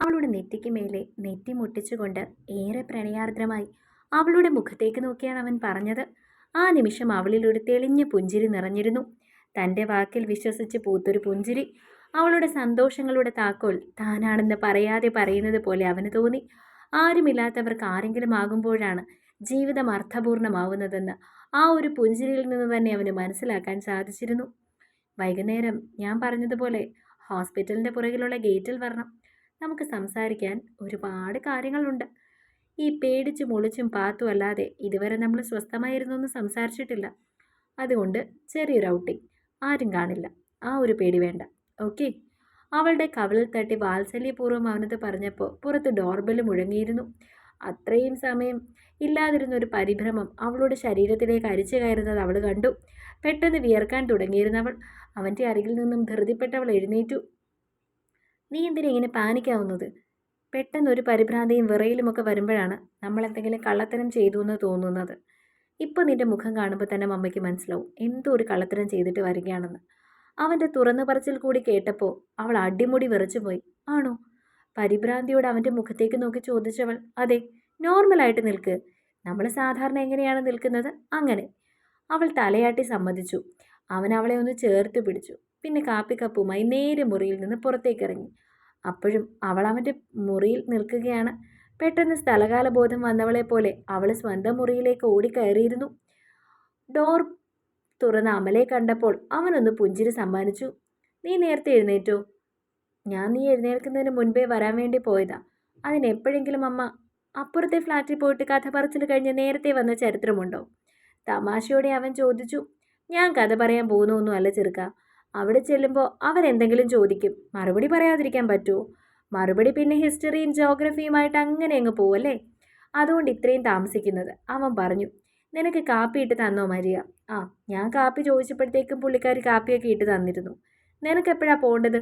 അവളുടെ നെറ്റിക്ക് മേലെ നെറ്റി മുട്ടിച്ചുകൊണ്ട് ഏറെ പ്രണയാർദ്രമായി. അവളുടെ മുഖത്തേക്ക് നോക്കിയാണ് അവൻ പറഞ്ഞത്. ആ നിമിഷം അവളിൽ ഒരു തെളിഞ്ഞ പുഞ്ചിരി നിറഞ്ഞിരുന്നു. തന്റെ വാക്കിൽ വിശ്വസിച്ച് പൂത്തൊരു പുഞ്ചിരി. അവളുടെ സന്തോഷങ്ങളുടെ താക്കോൽ താനാണെന്ന് പറയാതെ പറയുന്നത് പോലെ അവന് തോന്നി. ആരുമില്ലാത്തവർക്ക് ആരെങ്കിലും ആകുമ്പോഴാണ് ജീവിതം അർത്ഥപൂർണമാവുന്നതെന്ന് ആ ഒരു പുഞ്ചിരിയിൽ നിന്ന് തന്നെ അവന് മനസ്സിലാക്കാൻ സാധിച്ചിരുന്നു. വൈകുന്നേരം ഞാൻ പറഞ്ഞതുപോലെ ഹോസ്പിറ്റലിന്റെ പുറകിലുള്ള ഗേറ്റിൽ വരണം. നമുക്ക് സംസാരിക്കാൻ ഒരുപാട് കാര്യങ്ങളുണ്ട്. ഈ പേടിച്ചും മുളിച്ചും പാത്തും അല്ലാതെ ഇതുവരെ നമ്മൾ സ്വസ്ഥമായിരുന്നൊന്നും സംസാരിച്ചിട്ടില്ല. അതുകൊണ്ട് ചെറിയൊരു ഔട്ടിങ് ആരും കാണില്ല. ആ ഒരു പേടി വേണ്ട. ഓക്കെ? അവളുടെ കവളിൽ തട്ടി വാത്സല്യപൂർവം അവനത് പറഞ്ഞപ്പോൾ പുറത്ത് ഡോർബെൽ മുഴങ്ങിയിരുന്നു. അത്രയും സമയം ഇല്ലാതിരുന്ന ഒരു പരിഭ്രമം അവളുടെ ശരീരത്തിലേക്ക് അരിച്ചു കയറുന്നത് അവൾ കണ്ടു. പെട്ടെന്ന് വിയർക്കാൻ തുടങ്ങിയിരുന്നവൾ അവന്റെ അരികിൽ നിന്നും ധൃതിപ്പെട്ടവൾ എഴുന്നേറ്റു. നീ എന്തിനാ ഇങ്ങനെ പാനിക്കാവുന്നത്? പെട്ടെന്ന് ഒരു പരിഭ്രാന്തിയും വിറയിലുമൊക്കെ വരുമ്പോഴാണ് നമ്മൾ എന്തെങ്കിലും കള്ളത്തരം ചെയ്തു എന്ന് തോന്നുന്നത്. ഇപ്പോൾ നിന്റെ മുഖം കാണുമ്പോൾ തന്നെ മമ്മയ്ക്ക് മനസ്സിലാവും എന്തോ ഒരു കള്ളത്തരം ചെയ്തിട്ട് വരികയാണെന്ന്. അവന്റെ തുറന്നു പറച്ചിൽ കൂടി കേട്ടപ്പോൾ അവൾ അടിമുടി വിറച്ചുപോയി ആണോ? പരിഭ്രാന്തിയോട് അവന്റെ മുഖത്തേക്ക് നോക്കി ചോദിച്ചവൾ അതെ നോർമലായിട്ട് നിൽക്ക്. നമ്മൾ സാധാരണ എങ്ങനെയാണ് നിൽക്കുന്നത്? അങ്ങനെ. അവൾ തലയാട്ടി സമ്മതിച്ചു. അവൻ അവളെ ഒന്ന് ചേർത്ത് പിടിച്ചു. പിന്നെ കാപ്പിക്കപ്പുമായി നേരെ മുറിയിൽ നിന്ന് പുറത്തേക്ക് ഇറങ്ങി. അപ്പോഴും അവൾ അവന്റെ മുറിയിൽ നിൽക്കുകയാണ്. പെട്ടെന്ന് സ്ഥലകാല ബോധം വന്നവളെ പോലെ അവൾ സ്വന്തം മുറിയിലേക്ക് ഓടിക്കയറിയിരുന്നു. ഡോർ തുറന്ന അമലെ കണ്ടപ്പോൾ അവനൊന്ന് പുഞ്ചിരി സമ്മാനിച്ചു. നീ നേരത്തെ എഴുന്നേറ്റോ? ഞാൻ നീ എഴുന്നേൽക്കുന്നതിന് മുൻപേ വരാൻ വേണ്ടി പോയതാ. അതിനെപ്പോഴെങ്കിലും അമ്മ അപ്പുറത്തെ ഫ്ലാറ്റിൽ പോയിട്ട് കഥ പറച്ചിൽ കഴിഞ്ഞ് നേരത്തെ വന്ന ചരിത്രമുണ്ടോ? തമാശയോടെ അവൻ ചോദിച്ചു. ഞാൻ കഥ പറയാൻ പോകുന്നൊന്നും അല്ല ചെറുക്ക. അവിടെ ചെല്ലുമ്പോൾ അവരെന്തെങ്കിലും ചോദിക്കും. മറുപടി പറയാതിരിക്കാൻ പറ്റുമോ മറുപടി പിന്നെ ഹിസ്റ്ററിയും ജോഗ്രഫിയുമായിട്ട് അങ്ങനെ അങ്ങ് പോവല്ലേ? അതുകൊണ്ട് ഇത്രയും താമസിക്കുന്നത്. അവൻ പറഞ്ഞു നിനക്ക് കാപ്പി ഇട്ട് തന്നോ മരിയ? ആ ഞാൻ കാപ്പി ചോദിച്ചപ്പോഴത്തേക്കും പുള്ളിക്കാരി കാപ്പിയൊക്കെ ഇട്ട് തന്നിരുന്നു. നിനക്ക് എപ്പോഴാണ് പോകേണ്ടത്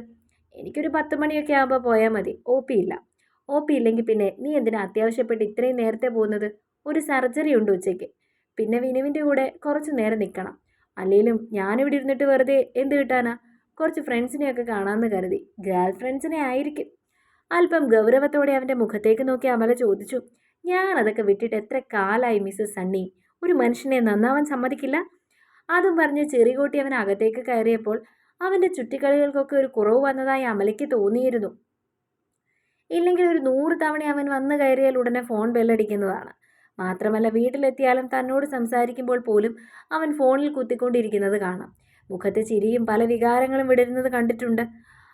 എനിക്കൊരു പത്ത് മണിയൊക്കെ ആകുമ്പോൾ പോയാൽ മതി. ഒ പി ഇല്ല. ഒ പി ഇല്ലെങ്കിൽ പിന്നെ നീ എന്തിനാ അത്യാവശ്യപ്പെട്ട് ഇത്രയും നേരത്തെ പോകുന്നത് ഒരു സർജറി ഉണ്ട് ഉച്ചയ്ക്ക്. പിന്നെ വിനുവിന്റെ കൂടെ കുറച്ച് നേരം നിൽക്കണം. അല്ലെങ്കിലും ഞാനിവിടെ ഇരുന്നിട്ട് വെറുതെ എന്ത് കിട്ടാനാ? കുറച്ച് ഫ്രണ്ട്സിനെയൊക്കെ കാണാമെന്ന് കരുതി. ഗേൾ ഫ്രണ്ട്സിനെ ആയിരിക്കും. അല്പം ഗൗരവത്തോടെ അവന്റെ മുഖത്തേക്ക് നോക്കി അമല ചോദിച്ചു ഞാൻ അതൊക്കെ വിട്ടിട്ട് എത്ര കാലായി മിസ്സസ് സണ്ണി? ഒരു മനുഷ്യനെ നന്നാവാൻ സമ്മതിക്കില്ല? അതും പറഞ്ഞ് ചെറികൂട്ടി അവൻ അകത്തേക്ക് കയറിയപ്പോൾ അവന്റെ ചുറ്റിക്കളികൾക്കൊക്കെ ഒരു കുറവ് വന്നതായി അമലയ്ക്ക് തോന്നിയിരുന്നു. ഇല്ലെങ്കിൽ ഒരു നൂറ് തവണ അവൻ വന്നു കയറിയാൽ ഉടനെ ഫോൺ ബെല്ലടിക്കുന്നതാണ്. മാത്രമല്ല വീട്ടിലെത്തിയാലും തന്നോട് സംസാരിക്കുമ്പോൾ പോലും അവൻ ഫോണിൽ കുത്തിക്കൊണ്ടിരിക്കുന്നത് കാണാം. മുഖത്തെ ചിരിയും പല വികാരങ്ങളും വിടരുന്നത് കണ്ടിട്ടുണ്ട്.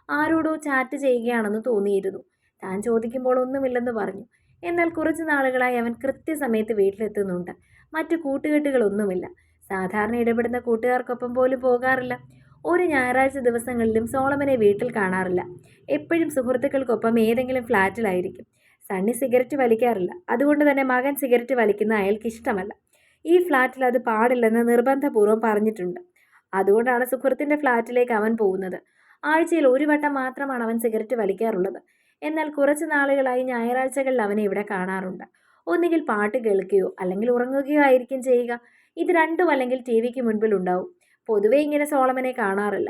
ആരോടോ ചാറ്റ് ചെയ്യുകയാണെന്ന് തോന്നിയിരുന്നു. താൻ ചോദിക്കുമ്പോൾ ഒന്നുമില്ലെന്ന് പറഞ്ഞു. എന്നാൽ കുറച്ച് നാളുകളായി അവൻ കൃത്യസമയത്ത് വീട്ടിലെത്തുന്നുണ്ട്. മറ്റു കൂട്ടുകെട്ടുകളൊന്നുമില്ല. സാധാരണ ഇടപെടുന്ന കൂട്ടുകാർക്കൊപ്പം പോലും പോകാറില്ല. ഒരു ഞായറാഴ്ച ദിവസങ്ങളിലും സോളമനെ വീട്ടിൽ കാണാറില്ല. എപ്പോഴും സുഹൃത്തുക്കൾക്കൊപ്പം ഏതെങ്കിലും ഫ്ലാറ്റിലായിരിക്കും. സണ്ണി സിഗരറ്റ് വലിക്കാറില്ല. അതുകൊണ്ട് തന്നെ മകൻ സിഗരറ്റ് വലിക്കുന്ന അയാൾക്ക് ഇഷ്ടമല്ല. ഈ ഫ്ലാറ്റിൽ അത് പാടില്ലെന്ന് നിർബന്ധപൂർവം പറഞ്ഞിട്ടുണ്ട്. അതുകൊണ്ടാണ് സുഹൃത്തിന്റെ ഫ്ലാറ്റിലേക്ക് അവൻ പോകുന്നത്. ആഴ്ചയിൽ ഒരു വട്ടം മാത്രമാണ് അവൻ സിഗരറ്റ് വലിക്കാറുള്ളത്. എന്നാൽ കുറച്ച് നാളുകളായി ഞായറാഴ്ചകളിൽ അവനെ ഇവിടെ കാണാറുണ്ട്. ഒന്നുകിൽ പാട്ട് കേൾക്കുകയോ അല്ലെങ്കിൽ ഉറങ്ങുകയോ ആയിരിക്കും ചെയ്യുക. ഇത് രണ്ടും അല്ലെങ്കിൽ ടി വിക്ക് മുൻപിൽ ഉണ്ടാവും. പൊതുവെ ഇങ്ങനെ സോളമനെ കാണാറില്ല.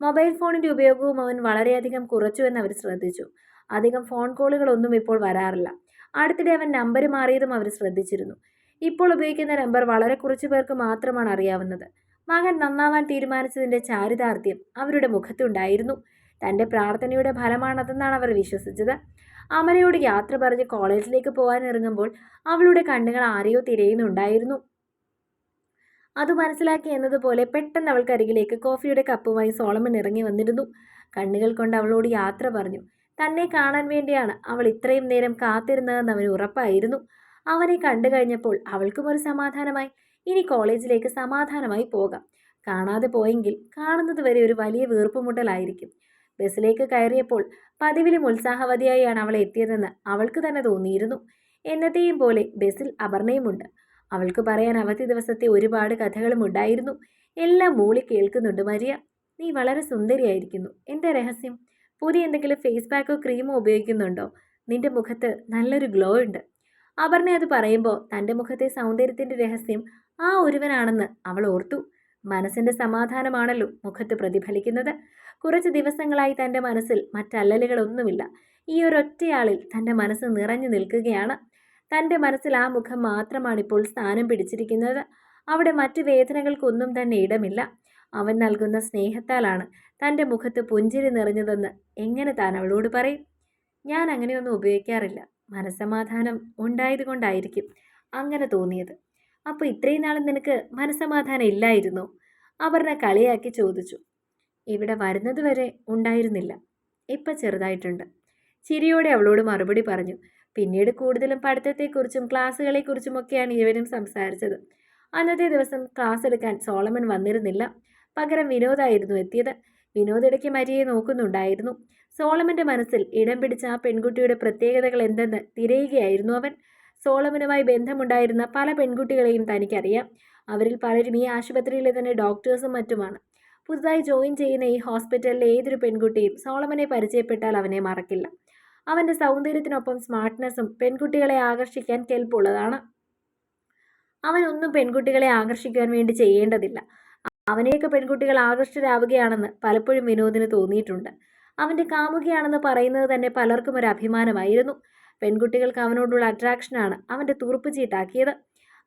മൊബൈൽ ഫോണിന്റെ ഉപയോഗവും അവൻ വളരെയധികം കുറച്ചു എന്ന് അവർ ശ്രദ്ധിച്ചു. അധികം ഫോൺ കോളുകളൊന്നും ഇപ്പോൾ വരാറില്ല. അടുത്തിടെ അവൻ നമ്പർ മാറിയതും അവർ ശ്രദ്ധിച്ചിരുന്നു. ഇപ്പോൾ ഉപയോഗിക്കുന്ന നമ്പർ വളരെ കുറച്ചു പേർക്ക് മാത്രമാണ് അറിയാവുന്നത്. മകൻ നന്നാവാൻ തീരുമാനിച്ചതിന്റെ ചാരിതാർത്ഥ്യം അവരുടെ മുഖത്തുണ്ടായിരുന്നു. തന്റെ പ്രാർത്ഥനയുടെ ഫലമാണതെന്നാണ് അവർ വിശ്വസിച്ചത്. അമലയോട് യാത്ര പറഞ്ഞ് കോളേജിലേക്ക് പോകാൻ ഇറങ്ങുമ്പോൾ അവളുടെ കണ്ണുകൾ ആരെയോ തിരയുന്നുണ്ടായിരുന്നു. അത് മനസ്സിലാക്കി എന്നതുപോലെ പെട്ടെന്ന് അവൾക്കരികിലേക്ക് കോഫിയുടെ കപ്പുമായി സോളമൻ ഇറങ്ങി വന്നിരുന്നു. കണ്ണുകൾ കൊണ്ട് അവളോട് യാത്ര പറഞ്ഞു. തന്നെ കാണാൻ വേണ്ടിയാണ് അവൾ ഇത്രയും നേരം കാത്തിരുന്നതെന്ന് അവന് ഉറപ്പായിരുന്നു. അവനെ കണ്ടു കഴിഞ്ഞപ്പോൾ അവൾക്കും ഒരു സമാധാനമായി. ഇനി കോളേജിലേക്ക് സമാധാനമായി പോകാം. കാണാതെ പോയെങ്കിൽ കാണുന്നത് വരെ ഒരു വലിയ വീർപ്പുമുട്ടലായിരിക്കും. ബസ്സിലേക്ക് കയറിയപ്പോൾ പതിവിലും ഉത്സാഹവതിയായാണ് അവൾ എത്തിയതെന്ന് അവൾക്ക് തന്നെ തോന്നിയിരുന്നു. എന്നത്തെയും പോലെ ബസ്സിൽ അപർണയുമുണ്ട്. അവൾക്ക് പറയാൻ അവധി ദിവസത്തെ ഒരുപാട് കഥകളും ഉണ്ടായിരുന്നു. എല്ലാം മൂളി കേൾക്കുന്നുണ്ട് മരിയ. നീ വളരെ സുന്ദരിയായിരിക്കുന്നു. എന്താ രഹസ്യം? പുതിയ എന്തെങ്കിലും ഫേസ് പാക്കോ ക്രീമോ ഉപയോഗിക്കുന്നുണ്ടോ? നിന്റെ മുഖത്ത് നല്ലൊരു ഗ്ലോ ഉണ്ട്. അപർണ അത് പറയുമ്പോൾ തന്റെ മുഖത്തെ സൗന്ദര്യത്തിന്റെ രഹസ്യം ആ ഒരുവനാണെന്ന് അവൾ ഓർത്തു. മനസ്സിന്റെ സമാധാനമാണല്ലോ മുഖത്ത് പ്രതിഫലിക്കുന്നത്. കുറച്ച് ദിവസങ്ങളായി തന്റെ മനസ്സിൽ മറ്റല്ലലുകളൊന്നുമില്ല. ഈ ഒരൊറ്റയാളിൽ തന്റെ മനസ്സ് നിറഞ്ഞു നിൽക്കുകയാണ്. തന്റെ മനസ്സിൽ ആ മുഖം മാത്രമാണിപ്പോൾ സ്ഥാനം പിടിച്ചിരിക്കുന്നത്. അവിടെ മറ്റു വേദനകൾക്കൊന്നും തന്നെ ഇടമില്ല. അവൻ നൽകുന്ന സ്നേഹത്താലാണ് തന്റെ മുഖത്ത് പുഞ്ചിരി നിറഞ്ഞതെന്ന് എങ്ങനെ താൻ അവളോട് പറയും? ഞാൻ അങ്ങനെയൊന്നും ഉപയോഗിക്കാറില്ല. മനസ്സമാധാനം ഉണ്ടായതുകൊണ്ടായിരിക്കും അങ്ങനെ തോന്നിയത്. അപ്പോൾ ഇത്രയും നാളും നിനക്ക് മനസ്സമാധാനം ഇല്ലായിരുന്നോ? അപർണ കളിയാക്കി ചോദിച്ചു. ഇവിടെ വരുന്നതുവരെ ഉണ്ടായിരുന്നില്ല. ഇപ്പം ചെറുതായിട്ടുണ്ട്. ചിരിയോടെ അവളോട് മറുപടി പറഞ്ഞു. പിന്നീട് കൂടുതലും പഠിത്തത്തെക്കുറിച്ചും ക്ലാസ്സുകളെക്കുറിച്ചുമൊക്കെയാണ് ഇരുവരും സംസാരിച്ചത്. അന്നത്തെ ദിവസം ക്ലാസ് എടുക്കാൻ സോളമൻ വന്നിരുന്നില്ല. പകരം വിനോദായിരുന്നു എത്തിയത്. വിനോദ് ഇടയ്ക്ക് മരിയെ നോക്കുന്നുണ്ടായിരുന്നു. സോളമന്റെ മനസ്സിൽ ഇടം പിടിച്ച ആ പെൺകുട്ടിയുടെ പ്രത്യേകതകൾ എന്തെന്ന് തിരയുകയായിരുന്നു അവൻ. സോളമനുമായി ബന്ധമുണ്ടായിരുന്ന പല പെൺകുട്ടികളെയും തനിക്കറിയാം. അവരിൽ പലരും ഈ ആശുപത്രിയിലെ തന്നെ ഡോക്ടേഴ്സും മറ്റുമാണ്. പുതുതായി ജോയിൻ ചെയ്യുന്ന ഈ ഹോസ്പിറ്റലിലെ ഏതൊരു പെൺകുട്ടിയും സോളമനെ പരിചയപ്പെട്ടാൽ അവനെ മറക്കില്ല. അവന്റെ സൗന്ദര്യത്തിനൊപ്പം സ്മാർട്ട്നെസ്സും പെൺകുട്ടികളെ ആകർഷിക്കാൻ കെൽപ്പുള്ളതാണ്. അവനൊന്നും പെൺകുട്ടികളെ ആകർഷിക്കാൻ വേണ്ടി ചെയ്യേണ്ടതില്ല. അവനെയൊക്കെ പെൺകുട്ടികൾ ആകർഷ്ടരാവുകയാണെന്ന് പലപ്പോഴും വിനോദിന് തോന്നിയിട്ടുണ്ട്. അവന്റെ കാമുകിയാണെന്ന് പറയുന്നത് തന്നെ പലർക്കും ഒരു അഭിമാനമായിരുന്നു. പെൺകുട്ടികൾക്ക് അവനോടുള്ള അട്രാക്ഷനാണ് അവന്റെ തുറുപ്പ് ചീട്ടാക്കിയത്.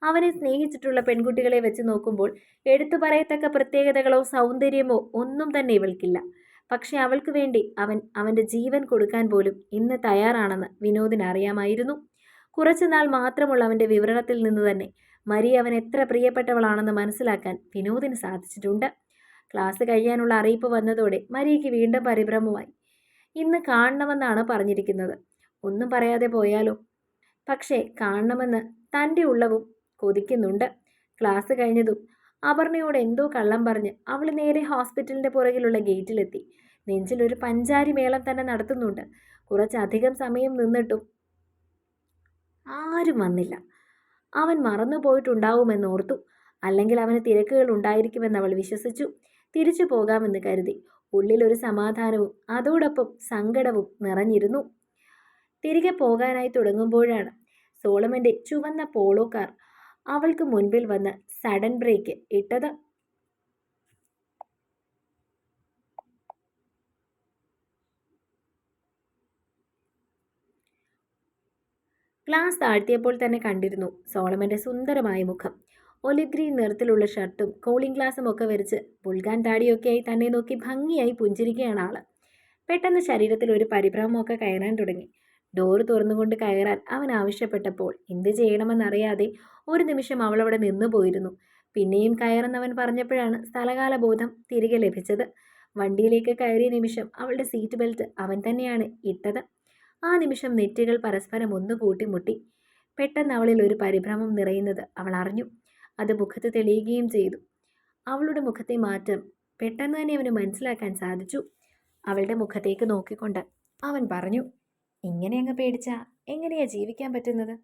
അവനെ സ്നേഹിച്ചിട്ടുള്ള പെൺകുട്ടികളെ വെച്ച് നോക്കുമ്പോൾ എടുത്തു പറയത്തക്ക പ്രത്യേകതകളോ സൗന്ദര്യമോ ഒന്നും തന്നെ ഇവൾക്കില്ല. പക്ഷെ അവൾക്ക് വേണ്ടി അവൻ അവന്റെ ജീവൻ കൊടുക്കാൻ പോലും ഇന്ന് തയ്യാറാണെന്ന് വിനോദിന് അറിയാമായിരുന്നു. കുറച്ചുനാൾ മാത്രമുള്ള അവന്റെ വിവരണത്തിൽ നിന്ന് തന്നെ മരി അവൻ എത്ര പ്രിയപ്പെട്ടവളാണെന്ന് മനസ്സിലാക്കാൻ വിനോദിന് സാധിച്ചിട്ടുണ്ട്. ക്ലാസ് കഴിയാനുള്ള അറിയിപ്പ് വന്നതോടെ മരിയയ്ക്ക് വീണ്ടും പരിഭ്രമമായി. ഇന്ന് കാണണമെന്നാണ് പറഞ്ഞിരിക്കുന്നത്. ഒന്നും പറയാതെ പോയാലോ? പക്ഷേ കാണണമെന്ന് തന്റെ ഉള്ളവും കൊതിക്കുന്നുണ്ട്. ക്ലാസ് കഴിഞ്ഞതും അപർണയോട് എന്തോ കള്ളം പറഞ്ഞ് അവൾ നേരെ ഹോസ്പിറ്റലിന്റെ പുറകിലുള്ള ഗേറ്റിലെത്തി. നെഞ്ചിലൊരു പഞ്ചാരി മേളം തന്നെ നടത്തുന്നുണ്ട്. കുറച്ചധികം സമയം നിന്നിട്ടും ആരും വന്നില്ല. അവൻ മറന്നു പോയിട്ടുണ്ടാവുമെന്നോർത്തു അല്ലെങ്കിൽ അവന് തിരക്കുകൾ ഉണ്ടായിരിക്കുമെന്ന് അവൾ വിശ്വസിച്ചു. തിരിച്ചു പോകാമെന്ന് കരുതി. ഉള്ളിലൊരു സമാധാനവും അതോടൊപ്പം സങ്കടവും നിറഞ്ഞിരുന്നു. തിരികെ പോകാനായി തുടങ്ങുമ്പോഴാണ് സോളമന്റെ ചുവന്ന പോളോ കാർ അവൾക്ക് മുൻപിൽ വന്ന് സഡൻ ബ്രേക്ക് ഇട്ടത്. ഗ്ലാസ് താഴ്ത്തിയപ്പോൾ തന്നെ കണ്ടിരുന്നു സോളമന്റെ സുന്ദരമായ മുഖം. ഒലിവ് ഗ്രീൻ നിറത്തിലുള്ള ഷർട്ടും കൂളിംഗ് ഗ്ലാസും ഒക്കെ വരച്ച് പുൽകാൻ താടിയൊക്കെയായി തന്നെ നോക്കി ഭംഗിയായി പുഞ്ചിരിക്കുകയാണ് ആൾ. പെട്ടെന്ന് ശരീരത്തിൽ ഒരു പരിഭ്രമമൊക്കെ കയറാൻ തുടങ്ങി. ഡോറ് തുറന്നുകൊണ്ട് കയറാൻ അവൻ ആവശ്യപ്പെട്ടപ്പോൾ എന്ത് ചെയ്യണമെന്നറിയാതെ ഒരു നിമിഷം അവളവിടെ നിന്നു പോയിരുന്നു. പിന്നെയും കയറുന്നവൻ പറഞ്ഞപ്പോഴാണ് സ്ഥലകാല ബോധം തിരികെ ലഭിച്ചത്. വണ്ടിയിലേക്ക് കയറിയ നിമിഷം അവളുടെ സീറ്റ് ബെൽറ്റ് അവൻ തന്നെയാണ് ഇട്ടത്. ആ നിമിഷം നെറ്റികൾ പരസ്പരം ഒന്ന് കൂട്ടിമുട്ടി പെട്ടെന്ന് അവളിൽ ഒരു പരിഭ്രമം നിറയുന്നത് അവൾ അറിഞ്ഞു. അത് മുഖത്ത് തെളിയുകയും ചെയ്തു. അവളുടെ മുഖത്തെ മാറ്റം പെട്ടെന്ന് തന്നെ അവന് മനസ്സിലാക്കാൻ സാധിച്ചു. അവളുടെ മുഖത്തേക്ക് നോക്കിക്കൊണ്ട് അവൻ പറഞ്ഞു ഇങ്ങനെ അങ്ങ് പേടിച്ചാ എങ്ങനെയാ ജീവിക്കാൻ പറ്റുന്നത്?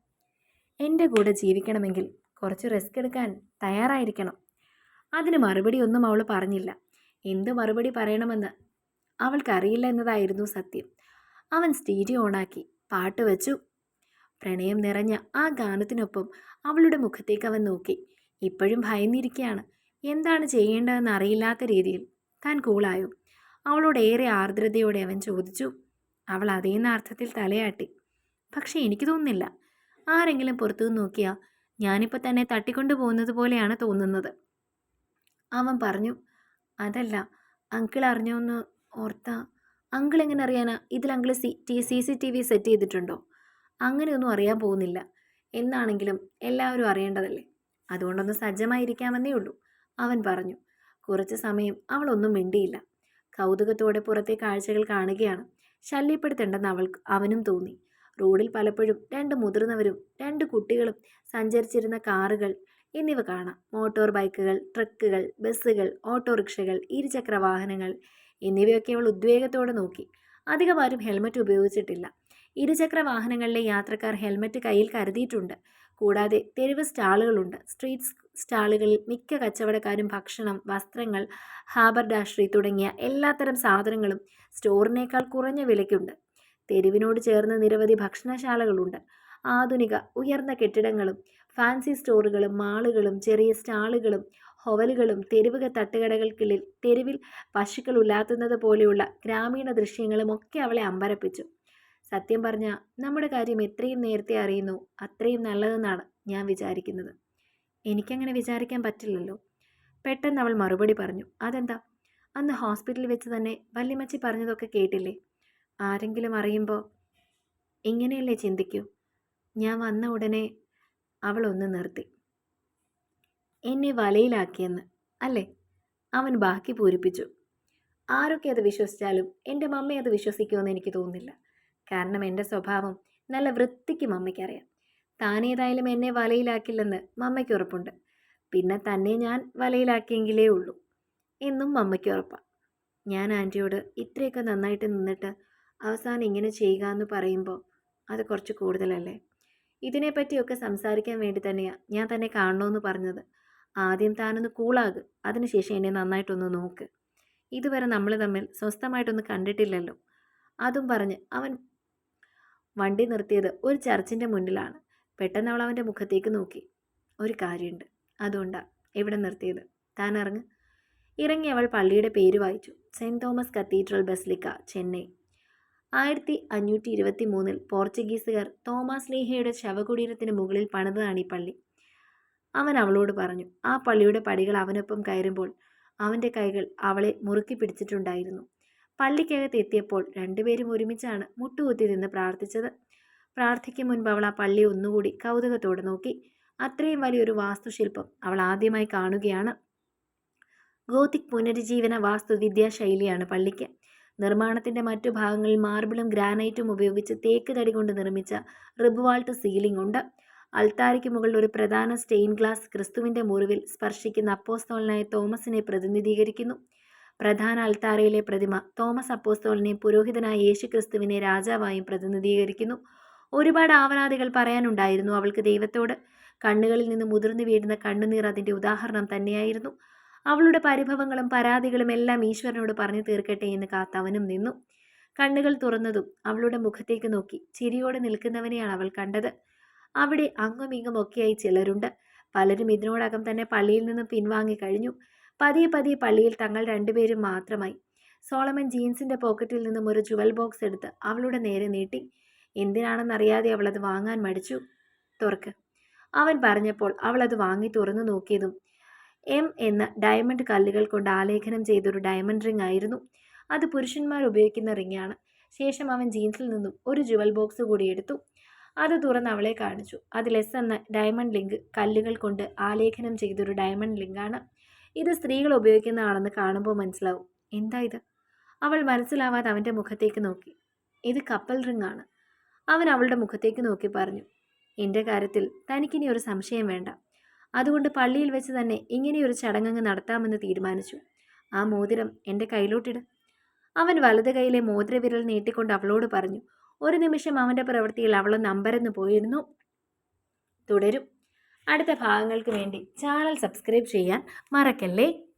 എന്റെ കൂടെ ജീവിക്കണമെങ്കിൽ കുറച്ച് റിസ്ക് എടുക്കാൻ തയ്യാറായിരിക്കണം. അതിന് മറുപടി ഒന്നും അവൾ പറഞ്ഞില്ല. എന്ത് മറുപടി പറയണമെന്ന് അവൾക്കറിയില്ല എന്നതായിരുന്നു സത്യം. അവൻ സ്റ്റീരിയോ ഓണാക്കി. പാട്ട് വെച്ചു. പ്രണയം നിറഞ്ഞ ആ ഗാനത്തിനൊപ്പം അവളുടെ മുഖത്തേക്ക് അവൻ നോക്കി. ഇപ്പോഴും ഭയന്നിരിക്കുകയാണ് എന്താണ് ചെയ്യേണ്ടതെന്ന് അറിയില്ലാത്ത രീതിയിൽ താൻ കൂളായോ? അവളോട് ഏറെ ആർദ്രതയോടെ അവൻ ചോദിച്ചു. അവൾ അതേന്ന അർത്ഥത്തിൽ തലയാട്ടി. പക്ഷേ എനിക്ക് തോന്നുന്നില്ല. ആരെങ്കിലും പുറത്തുനിന്ന് നോക്കിയാൽ ഞാനിപ്പോൾ തന്നെ തട്ടിക്കൊണ്ടു പോകുന്നത് പോലെയാണ് തോന്നുന്നത്. അവൻ പറഞ്ഞു അതല്ല അങ്കിൾ അറിഞ്ഞോന്ന് ഓർത്ത അങ്കിൾ എങ്ങനെ അറിയാനാ? ഇതിൽ uncle C T C C T V set ചെയ്തിട്ടുണ്ടോ? അങ്ങനെയൊന്നും അറിയാൻ പോകുന്നില്ല. എന്നാണെങ്കിലും എല്ലാവരും അറിയേണ്ടതല്ലേ? അതുകൊണ്ടൊന്ന് സജ്ജമായിരിക്കാമെന്നേ ഉള്ളൂ അവൻ പറഞ്ഞു. കുറച്ച് സമയം അവളൊന്നും മിണ്ടിയില്ല. കൗതുകത്തോടെ പുറത്തെ കാഴ്ചകൾ കാണുകയാണ്. ശല്യപ്പെടുത്തേണ്ടെന്ന് അവൾക്ക് അവനും തോന്നി. റോഡിൽ പലപ്പോഴും രണ്ട് മുതിർന്നവരും രണ്ട് കുട്ടികളും സഞ്ചരിച്ചിരുന്ന കാറുകൾ എന്നിവ കാണാം. മോട്ടോർ ബൈക്കുകൾ ട്രക്കുകൾ ബസ്സുകൾ ഓട്ടോറിക്ഷകൾ ഇരുചക്ര വാഹനങ്ങൾ എന്നിവയൊക്കെ അവൾ ഉദ്വേഗത്തോടെ നോക്കി. അധികമാരും ഹെൽമറ്റ് ഉപയോഗിച്ചിട്ടില്ല. ഇരുചക്ര വാഹനങ്ങളിലെ യാത്രക്കാർ ഹെൽമറ്റ് കയ്യിൽ കരുതിയിട്ടുണ്ട്. കൂടാതെ തെരുവ് സ്റ്റാളുകളുണ്ട്. സ്ട്രീറ്റ് സ്റ്റാളുകളിൽ മിക്ക കച്ചവടക്കാരും ഭക്ഷണം വസ്ത്രങ്ങൾ ഹാബർഡാഷ്ട്രി തുടങ്ങിയ എല്ലാത്തരം സാധനങ്ങളും സ്റ്റോറിനേക്കാൾ കുറഞ്ഞ വിലയ്ക്കുണ്ട്. തെരുവിനോട് ചേർന്ന് നിരവധി ഭക്ഷണശാലകളുണ്ട്. ആധുനിക ഉയർന്ന കെട്ടിടങ്ങളും ഫാൻസി സ്റ്റോറുകളും മാളുകളും ചെറിയ സ്റ്റാളുകളും ഹൊവലുകളും തെരുവുക തട്ടുകടകൾക്കുള്ളിൽ തെരുവിൽ പശുക്കൾ ഉലാത്തുന്നത് പോലെയുള്ള ഗ്രാമീണ ദൃശ്യങ്ങളും ഒക്കെ അവളെ അമ്പരപ്പിച്ചു. സത്യം പറഞ്ഞാൽ നമ്മുടെ കാര്യം എത്രയും നേരത്തെ അറിയുന്നു അത്രയും നല്ലതെന്നാണ് ഞാൻ വിചാരിക്കുന്നത്. എനിക്കങ്ങനെ വിചാരിക്കാൻ പറ്റില്ലല്ലോ. പെട്ടെന്ന് അവൾ മറുപടി പറഞ്ഞു അതെന്താ? അന്ന് ഹോസ്പിറ്റലിൽ വെച്ച് തന്നെ വല്യമ്മച്ചി പറഞ്ഞതൊക്കെ കേട്ടില്ലേ? ആരെങ്കിലും അറിയുമ്പോൾ ഇങ്ങനെയല്ലേ ചിന്തിക്കൂ? ഞാൻ വന്ന ഉടനെ അവളൊന്ന് നിർത്തി. എന്നെ വലയിലാക്കിയെന്ന് അല്ലേ? അവൻ ബാക്കി പൂരിപ്പിച്ചു. ആരൊക്കെ അത് വിശ്വസിച്ചാലും എന്റെ മമ്മ അത് വിശ്വസിക്കുമെന്ന് എനിക്ക് തോന്നുന്നില്ല. കാരണം എന്റെ സ്വഭാവം നല്ല വൃത്തിക്ക് മമ്മയ്ക്കറിയാം. താനേതായാലും എന്നെ വലയിലാക്കില്ലെന്ന് മമ്മയ്ക്ക് ഉറപ്പുണ്ട്. പിന്നെ തന്നെ ഞാൻ വലയിലാക്കിയെങ്കിലേ ഉള്ളൂ. എന്നും മമ്മയ്ക്ക് ഉറപ്പാണ് ഞാൻ ആന്റിയോട് ഇത്രയൊക്കെ നന്നായിട്ട് നിന്നിട്ട് അവസാനം ഇങ്ങനെ ചെയ്യുക എന്ന് പറയുമ്പോൾ അത് കുറച്ച് കൂടുതലല്ലേ? ഇതിനെപ്പറ്റിയൊക്കെ സംസാരിക്കാൻ വേണ്ടി തന്നെയാണ് ഞാൻ തന്നെ കാണണമെന്ന് പറഞ്ഞത്. ആദ്യം താനൊന്ന് കൂളാക്. അതിനുശേഷം എന്നെ നന്നായിട്ടൊന്ന് നോക്ക്. ഇതുവരെ നമ്മൾ തമ്മിൽ സ്വസ്ഥമായിട്ടൊന്ന് കണ്ടിട്ടില്ലല്ലോ. അതും പറഞ്ഞ് അവൻ വണ്ടി നിർത്തിയത് ഒരു ചർച്ചിന്റെ മുന്നിലാണ്. പെട്ടെന്ന് അവൾ അവന്റെ മുഖത്തേക്ക് നോക്കി. ഒരു കാര്യമുണ്ട് അതുകൊണ്ടാണ് എവിടെ നിർത്തിയത്? താൻ ഇറങ്ങ് ഇറങ്ങി അവൾ പള്ളിയുടെ പേര് വായിച്ചു. Saint Thomas cathedral basilica Chennai. ആയിരത്തി അഞ്ഞൂറ്റി ഇരുപത്തി മൂന്നിൽ പോർച്ചുഗീസുകാർ തോമസ് ലീഹയുടെ ശവകുടീരത്തിന് മുകളിൽ പണിതാണ് ഈ പള്ളി. അവൻ അവളോട് പറഞ്ഞു ആ പള്ളിയുടെ പടികൾ അവനൊപ്പം കയറുമ്പോൾ അവന്റെ കൈകൾ അവളെ മുറുക്കി പിടിച്ചിട്ടുണ്ടായിരുന്നു. പള്ളിക്കകത്ത് എത്തിയപ്പോൾ രണ്ടുപേരും ഒരുമിച്ചാണ് മുട്ടുകുത്തി നിന്ന് പ്രാർത്ഥിച്ചത്. പ്രാർത്ഥിക്കും മുൻപ് അവൾ ആ പള്ളി ഒന്നുകൂടി കൗതുകത്തോടെ നോക്കി. അത്രയും വലിയൊരു വാസ്തുശില്പം അവൾ ആദ്യമായി കാണുകയാണ്. ഗോതിക് പുനരുജ്ജീവന വാസ്തുവിദ്യാ ശൈലിയാണ് പള്ളിക്ക്. നിർമ്മാണത്തിന്റെ മറ്റു ഭാഗങ്ങളിൽ മാർബിളും ഗ്രാനൈറ്റും ഉപയോഗിച്ച് തേക്ക് തടി കൊണ്ട് നിർമ്മിച്ച റിബ്വാൾട്ട് സീലിംഗ് ഉണ്ട്. അൾത്താരയ്ക്ക് മുകളിൽ ഒരു പ്രധാന സ്റ്റെയിൻ ഗ്ലാസ് ക്രിസ്തുവിന്റെ മുറിവിൽ സ്പർശിക്കുന്ന അപ്പോസ്തോലനായ തോമസിനെ പ്രതിനിധീകരിക്കുന്നു. പ്രധാന അൾത്താരയിലെ പ്രതിമ തോമസ് അപ്പോസ്തോലിനെ പുരോഹിതനായ യേശു ക്രിസ്തുവിനെ രാജാവായും പ്രതിനിധീകരിക്കുന്നു. ഒരുപാട് ആവലാതികൾ പറയാനുണ്ടായിരുന്നു അവൾക്ക് ദൈവത്തോട്. കണ്ണുകളിൽ നിന്ന് മുതിർന്നു വീഴുന്ന കണ്ണുനീർ അതിന്റെ ഉദാഹരണം തന്നെയായിരുന്നു. അവളുടെ പരിഭവങ്ങളും പരാതികളും എല്ലാം ഈശ്വരനോട് പറഞ്ഞു തീർക്കട്ടെ എന്ന് കാത്തവനും നിന്നു. കണ്ണുകൾ തുറന്നതും അവളുടെ മുഖത്തേക്ക് നോക്കി ചിരിയോടെ നിൽക്കുന്നവനെയാണ് അവൾ കണ്ടത്. അവിടെ അങ്ങും ഇങ്ങും ഒക്കെയായി ചിലരുണ്ട്. പലരും ഇതിനോടകം തന്നെ പള്ളിയിൽ നിന്ന് പിൻവാങ്ങി കഴിഞ്ഞു. പതിയെ പതിയെ പള്ളിയിൽ തങ്ങൾ രണ്ടുപേരും മാത്രമായി. സോളമൻ ജീൻസിന്റെ പോക്കറ്റിൽ നിന്നും ഒരു ജുവൽ ബോക്സ് എടുത്ത് അവളുടെ നേരെ നീട്ടി. എന്തിനാണെന്നറിയാതെ അവൾ അത് വാങ്ങാൻ മടിച്ചു? തുറക്ക്. അവൻ പറഞ്ഞപ്പോൾ അവൾ അത് വാങ്ങി തുറന്നു നോക്കിയതും എം എന്ന ഡയമണ്ട് കല്ലുകൾ കൊണ്ട് ആലേഖനം ചെയ്തൊരു ഡയമണ്ട് റിംഗ് ആയിരുന്നു. അത് പുരുഷന്മാർ ഉപയോഗിക്കുന്ന റിംഗാണ് ശേഷം അവൻ ജീൻസിൽ നിന്നും ഒരു ജുവൽ ബോക്സ് കൂടി എടുത്തു. അത് തുറന്ന് അവളെ കാണിച്ചു. അതിൽ എസ് എന്ന ഡയമണ്ട് ലിങ്ക് കല്ലുകൾ കൊണ്ട് ആലേഖനം ചെയ്തൊരു ഡയമണ്ട് ലിങ്കാണ് ഇത് സ്ത്രീകൾ ഉപയോഗിക്കുന്നതാണെന്ന് കാണുമ്പോൾ മനസ്സിലാവും. എന്താ ഇത്? അവൾ മനസ്സിലാവാതെ അവന്റെ മുഖത്തേക്ക് നോക്കി. ഇത് കപ്പൽ റിംഗ് ആണ്. അവൻ അവളുടെ മുഖത്തേക്ക് നോക്കി പറഞ്ഞു. എന്റെ കാര്യത്തിൽ തനിക്കിനി ഒരു സംശയം വേണ്ട. അതുകൊണ്ട് പള്ളിയിൽ വെച്ച് തന്നെ ഇങ്ങനെയൊരു ചടങ്ങങ്ങ് നടത്താമെന്ന് തീരുമാനിച്ചു. ആ മോതിരം എന്റെ കയ്യിലോട്ടിട്. അവൻ വലത് കൈയിലെ മോതിരവിരൽ നീട്ടിക്കൊണ്ട് അവളോട് പറഞ്ഞു. ഒരു നിമിഷം അവന്റെ പ്രവൃത്തിയിൽ അവളൊന്ന് അമ്പരന്ന് പോയിരുന്നു. തുടരും. അടുത്ത ഭാഗങ്ങൾക്ക് വേണ്ടി ചാനൽ സബ്സ്ക്രൈബ് ചെയ്യാൻ മറക്കല്ലേ?